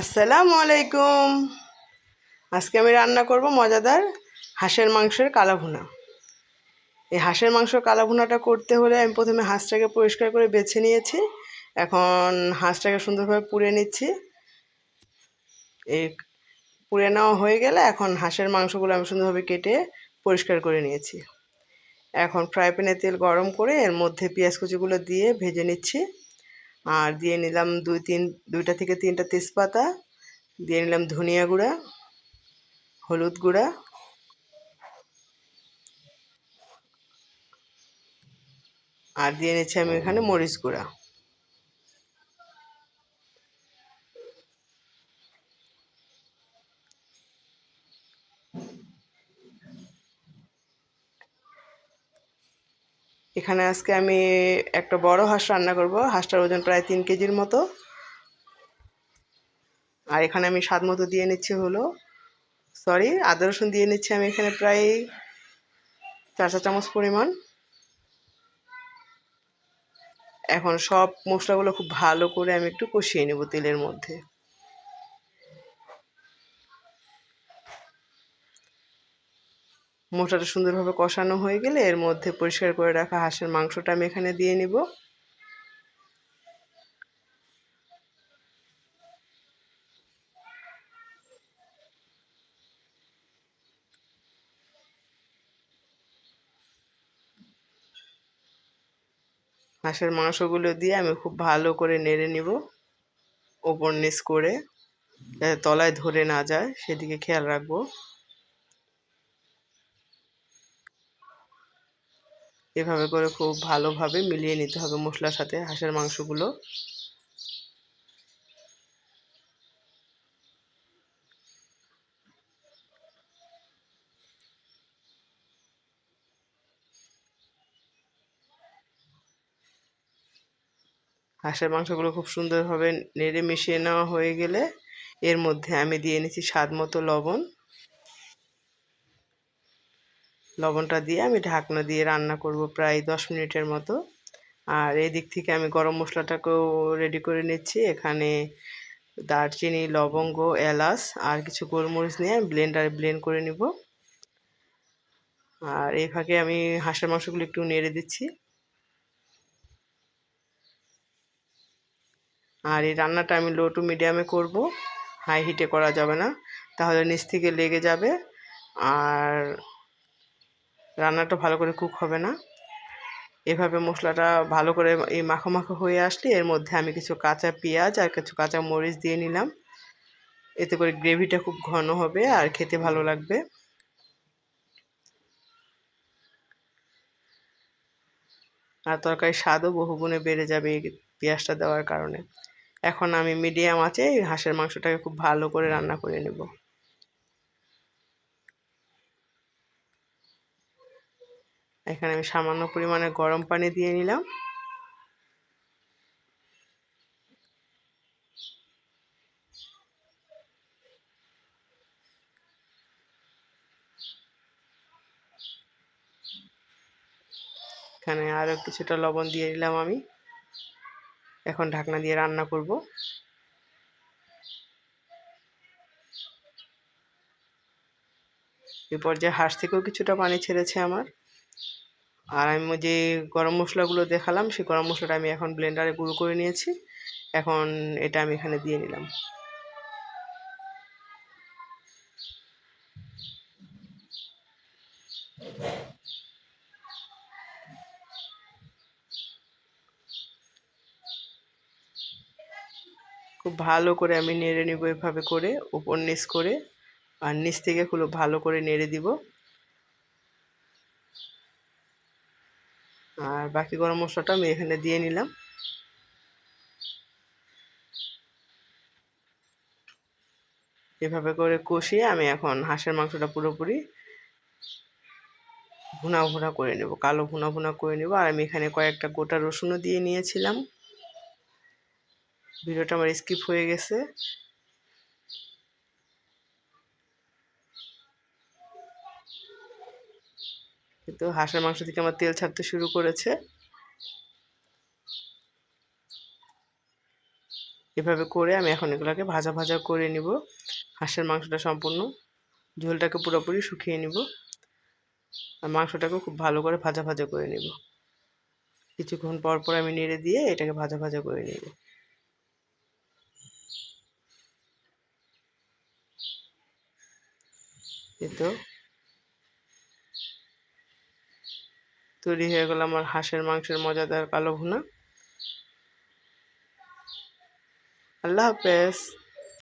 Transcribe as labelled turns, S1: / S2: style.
S1: আসসালামু আলাইকুম। আজকে আমি রান্না করব মজাদার হাঁসের মাংসের কালা ভুনা এই হাঁসের মাংস কালা ভুনাটা করতে হলে আমি প্রথমে হাঁসটাকে পরিষ্কার করে বেছে নিয়েছি। এখন হাঁসটাকে সুন্দরভাবে পুড়ে নিচ্ছি। এই পুড়ে নেওয়া হয়ে গেলে এখন হাঁসের মাংসগুলো আমি সুন্দরভাবে কেটে পরিষ্কার করে নিয়েছি। এখন ফ্রাই প্যানে তেল গরম করে এর মধ্যে পেঁয়াজ কুচিগুলো দিয়ে ভেজে নিচ্ছি। আর দিয়ে নিলাম দুই তিন, দুইটা থেকে তিনটা তেজপাতা। দিয়ে নিলাম ধনিয়া গুঁড়া, হলুদ গুঁড়া। আর দিয়ে নিচ্ছি আমি এখানে মরিচ গুঁড়া। এখানে আজকে আমি একটা বড় হাঁস রান্না করব। হাঁসটার ওজন প্রায় তিন কেজির মতো। আর এখানে আমি স্বাদ মতো দিয়ে নিচ্ছি হলো সরি আদা রসুন দিয়ে নিচ্ছি আমি এখানে প্রায় চার চা চামচ পরিমাণ। এখন সব মশলাগুলো খুব ভালো করে আমি একটু কষিয়ে নেব তেলের মধ্যে। মশলাটা সুন্দরভাবে কষানো হয়ে গেলে এর মধ্যে পরিষ্কার করে রাখা হাঁসের মাংসটা আমি এখানে দিয়ে নিব। হাঁসের মাংসগুলো দিয়ে আমি খুব ভালো করে নেড়ে নিব ওপর নিচ করে তলায় ধরে না যায়, সেদিকে খেয়াল রাখব। এভাবে করে খুব ভালোভাবে মিলিয়ে নিতে হবে মশলার সাথে হাঁসের মাংসগুলো। হাঁসের মাংসগুলো খুব সুন্দরভাবে নেড়ে মিশিয়ে নেওয়া হয়ে গেলে এর মধ্যে আমি দিয়ে নিচ্ছি স্বাদ মতো লবণ। লবণটা দিয়ে আমি ঢাকনা দিয়ে রান্না করব প্রায় দশ মিনিটের মতো। আর এই দিক থেকে আমি গরম মশলাটাকেও রেডি করে নিচ্ছি। এখানে দারচিনি, লবঙ্গ, এলাচ আর কিছু গোলমরিচ নিয়ে আমি ব্লেন্ডারে ব্লেন্ড করে নিব। আর এই ফাঁকে আমি হাঁসের মাংসগুলো একটু নেড়ে দিচ্ছি। আর এই রান্নাটা আমি লো টু মিডিয়ামে করব। হাই হিটে করা যাবে না। তাহলে নিচ থেকে লেগে যাবে। আর রান্নাটা ভালো করে কুক হবে না। এভাবে মশলাটা ভালো করে এই মাখো মাখো হয়ে আসলে এর মধ্যে আমি কিছু কাঁচা পেঁয়াজ আর কিছু কাঁচা মরিচ দিয়ে নিলাম। এতে করে গ্রেভিটা খুব ঘন হবে আর খেতে ভালো লাগবে। আর তরকারির স্বাদও বহুগুণে বেড়ে যাবে এই পেঁয়াজটা দেওয়ার কারণে। এখন আমি মিডিয়াম আছে হাঁসের মাংসটাকে খুব ভালো করে রান্না করে নেব। এখানে আমি সামান্য পরিমাণে গরম পানি দিয়ে নিলাম। এখানে আরও কিছুটা লবণ দিয়ে দিলাম আমি। এখন ঢাকনা দিয়ে রান্না করব। এ পর্যায়ে হাঁস থেকেও কিছুটা পানি ছেড়েছে আমার। আর আমি যে গরম মশলাগুলো দেখালাম, সেই গরম মশলাটা আমি এখন ব্লেন্ডারে গুঁড়ো করে নিয়েছি। এখন এটা আমি এখানে দিয়ে নিলাম। খুব ভালো করে আমি নেড়ে নিব এভাবে করে, উপর নিচ করে। আর নিচ থেকে খুব ভালো করে নেড়ে দিব। আর বাকি গরম মশলাটা আমি এখানে দিয়ে নিলাম। এভাবে করে কষিয়ে আমি এখন হাঁসের মাংসটা পুরোপুরি ভুনা ভুনা করে নেব, কালো ভুনা ভুনা করে নেব। আর আমি এখানে কয়েকটা গোটা রসুনও দিয়ে নিয়েছিলাম। ভিডিওটা আমার স্কিপ হয়ে গেছে। কিন্তু হাঁসের মাংস থেকে আমার তেল ছাড়তে শুরু করেছে। এভাবে করে আমি এখন এগুলোকে ভাজা ভাজা করে নিব। হাঁসের মাংসটা সম্পূর্ণ ঝোলটাকে পুরোপুরি শুকিয়ে নিব। আর মাংসটাকেও খুব ভালো করে ভাজা ভাজা করে নিব। কিছুক্ষণ পর পর আমি নেড়ে দিয়ে এটাকে ভাজা ভাজা করে নিব। তো তৈরি হয়ে গেল আমার হাঁসের মাংসের মজাদার কালো ভুনা। আল্লাহ হাফেজ।